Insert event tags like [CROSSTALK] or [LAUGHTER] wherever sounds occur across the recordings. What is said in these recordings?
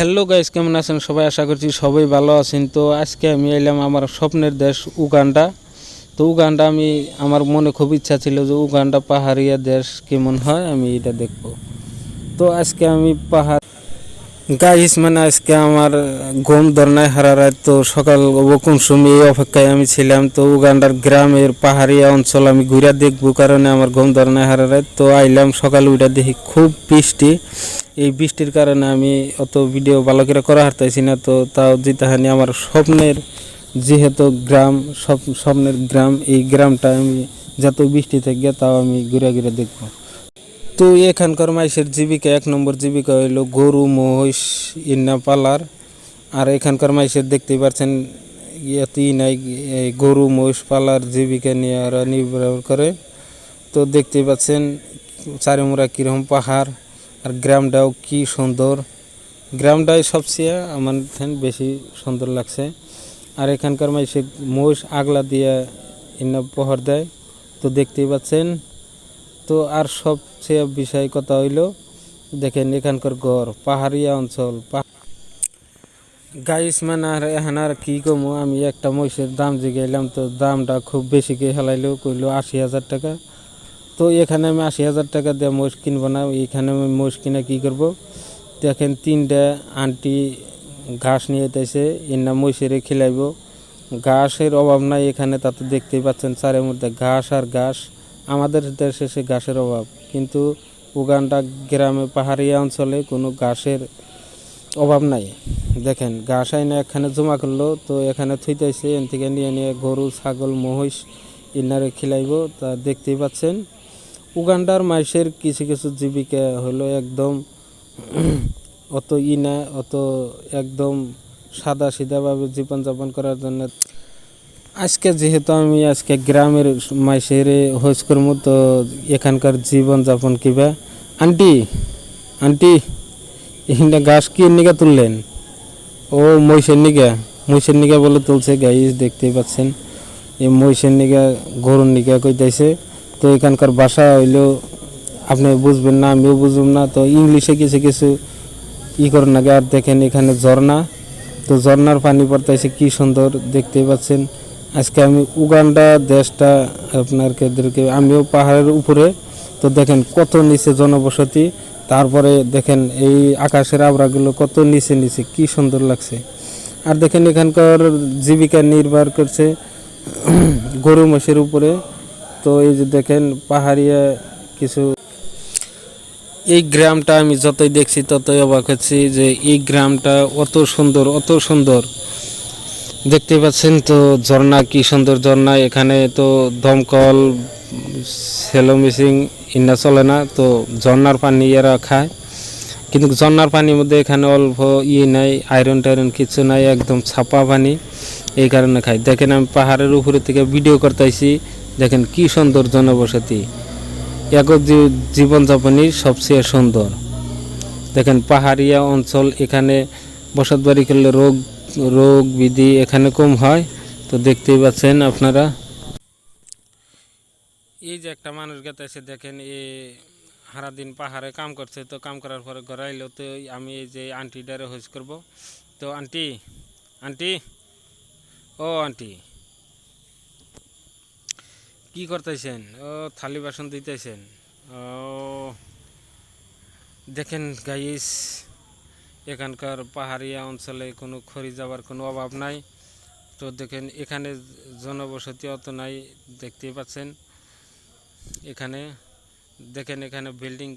Hello guys কেমন আছেন? সবাই আশা করছি সবাই ভালো আছেন। তো আজকে আমি এলাম আমার স্বপ্নের দেশ উগান্ডা। তো উগান্ডা আমি, আমার মনে খুব ইচ্ছা ছিল যে উগান্ডা পাহাড়িয়া দেশ কেমন হয়, আমি এটা দেখব। তো আজকে আমি পাহাড় গাইস মানে আজকে আমার ঘুম ধরনায় হারারায় তো সকাল কোন সময় এই অপেক্ষায় আমি ছিলাম। তো উগান্ডার গ্রামের পাহাড়িয়া অঞ্চল আমি ঘুরে দেখব কারণে আমার ঘুম ধরনায় হারারায় তো আইলাম সকাল উঠে দেখি খুব বৃষ্টি। এই বৃষ্টির কারণে আমি অত ভিডিও ভালো করে করা হারতেছি না, তো তাও যেতাহানি আমার স্বপ্নের যেহেতু গ্রাম স্বপ্নের গ্রাম, এই গ্রামটা আমি যত বৃষ্টি থেকে তাও আমি ঘুরে ঘুরে দেখব। তো এখানকার মাইসের জীবিকা, এক নম্বর জীবিকা হইল গরু, মহিষ ইন্না পালার। আর এখানকার মাইসের দেখতেই পাচ্ছেন ইয়াতেই নাই গরু, মহিষ, পালার জীবিকা নিয়ে ওরা নির্ভর করে। তো দেখতেই পাচ্ছেন চারিমুরা কীরকম পাহাড়, আর গ্রামটাও কি সুন্দর। গ্রামটাই সবচেয়ে আমার বেশি সুন্দর লাগছে। আর এখানকার মাইসে মহিষ আগলা দিয়ে ইন্না পহর দেয়। তো দেখতেই পাচ্ছেন তো আর সবচেয়ে বিষয় কথা হইল, দেখেন এখানকার গড় পাহাড়িয়া অঞ্চল গাইস মানে আর এখন আর কি কমো? আমি একটা মহিষের দাম জিগাইলাম, তো দামটা খুব বেশি কে হেলাইলো, কইলো আশি হাজার টাকা। তো এখানে আমি আশি হাজার টাকা দিয়ে মহিষ কিনবো না, এখানে আমি মহিষ কিনে কী করব? দেখেন তিনটা আন্টি ঘাস নিয়ে এতেছে এর নাম মহিষেরে খিলাইব। ঘাসের অভাব নাই এখানে তাতে দেখতেই পাচ্ছেন চারের মধ্যে ঘাস আর ঘাস। আমাদের দেশে সে ঘাসের অভাব, কিন্তু উগান্ডা গ্রামে পাহাড়িয়া অঞ্চলে কোনো ঘাসের অভাব নাই। দেখেন, ঘাস আইনে এখানে জমা করল, তো এখানে থুইতেছে এন থেকে নিয়ে নিয়ে গরু, ছাগল, মহিষ ইনারে খিলাইব, তা দেখতেই পাচ্ছেন, উগান্ডার মাইসের কিছু কিছু জীবিকা হলো একদম অত ই না অত একদম সাদা সিধাভাবে জীবনযাপন করার জন্য আজকে যেহেতু আমি আজকে গ্রামের মাইসের হোজ করব তো এখানকার জীবনযাপন কিবা, আন্টি আন্টি এখানটা গাছ কি নিকা তুললেন? ও মহিষের নিকা মহিষের নিকা বলে তুলছে গাইস দেখতেই পাচ্ছেন। এই মহিষের নিকা গরুর নিকা কইতাইছে। তো এখানকার ভাষা হইল, আপনি বুঝবেন না, আমিও বুঝব না। তো ইংলিশে কিছু কিছু ই করেন আগে, আর দেখেন এখানে ঝর্ণা। তো ঝর্ণার পানি পড়তেছে কি সুন্দর দেখতেই পাচ্ছেন। আজকে আমি উগান্ডা দেশটা আপনাদেরকে আমিও পাহাড়ের উপরে, তো দেখেন কত নিচে জনবসতি, তারপরে দেখেন এই আকাশের আবরাগুলো কত নিচে নিচে, কি সুন্দর লাগছে। আর দেখেন এখানকার জীবিকা নির্ভর করছে, [CLEARS THROAT] গরু মোষের উপরে, তো এই যে দেখেন পাহাড়িয়া কিছু, এই গ্রামটা আমি যতই দেখছি ততই অবাক হচ্ছি যে এই গ্রামটা অত সুন্দর অত সুন্দর। দেখতে পাচ্ছেন তো ঝর্ণা, কি সুন্দর ঝর্ণা। এখানে তো দমকল, সেলো মেশিন ইন্না চলে না, তো ঝর্ণার পানি এরা খায়। কিন্তু ঝর্ণার পানির মধ্যে এখানে অল্প ইয়ে নাই আয়রন টাইরন কিছু নাই, একদম ছাপা পানি এই কারণে খাই দেখেন আমি পাহাড়ের উপরে থেকে ভিডিও করতেছি, দেখেন কি সুন্দর জনবসতি। এক জীবনযাপনই সবচেয়ে সুন্দর। দেখেন পাহাড়িয়া অঞ্চল, এখানে বসত বাড়ি করলে রোগ রোগ বিধি এখানে কম হয়, তো দেখতেই পাচ্ছেন আপনারা। এই যে একটা মানুষ গেতে এসে দেখেন এ সারাদিন পাহাড়ে কাম করছে, তো কাম করার পরে ঘরে আইলো, তো আমি এই যে আন্টিটারে হোজ করব। তো আন্টি আন্টি, ও আন্টি, কি করতেছেন? ও থালি বাসন দিতেছেন ও, দেখেন গাইস এখানকার পাহাড়িয়া অঞ্চলে কোনো খড়ি যাবার কোনো অভাব নাই। তো দেখেন, এখানে জনবসতি অত নাই, দেখতেই পাচ্ছেন। এখানে, দেখেন এখানে বিল্ডিং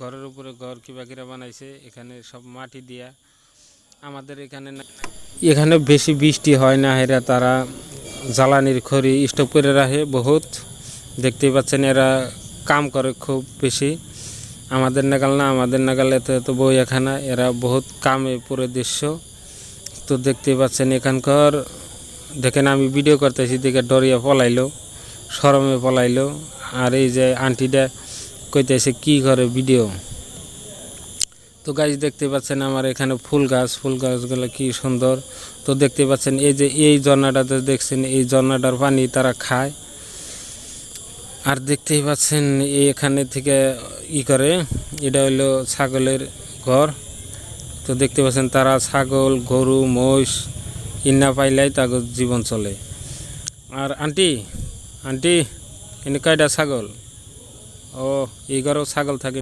ঘরের উপরে ঘর কিবা কিরা বানাইছে, এখানে সব মাটি দিয়া। আমাদের এখানে এখানে বেশি বৃষ্টি হয় না হেরা, তারা জ্বালানির খড়ি স্টক করে রাখে বহুত। দেখতেই পাচ্ছেন এরা কাম করে খুব বেশি। আমাদের নাগাল না, আমাদের নাগাল এত এত বই এখানা, এরা বহুত কামে পুরো দৃশ্য। তো দেখতে পাচ্ছেন এখানকার, দেখেন আমি ভিডিও করতেছি, দেখে ডরিয়া পলাইলো, সরমে পলাইলো, আর এই যে আন্টিটা কইতেছে কি করে ভিডিও তো গাছ দেখতে পাচ্ছেন আমার এখানে ফুল গাছ, ফুল গাছগুলো কি সুন্দর। তো দেখতে পাচ্ছেন এই যে এই ঝর্ণাটাতে দেখছেন, এই ঝর্ণাটার পানি তারা খায়। আর দেখতেই পাচ্ছেন এখানে থেকে ই করে, এটা হলো ছাগলের ঘর। তো দেখতে পাচ্ছেন তারা ছাগল, গরু, মহিষ ইন্না পাইলাই তাদের জীবন চলে। আর আন্টি আন্টি, এনে কয়টা ছাগল? ও এই ঘরেও ছাগল থাকে।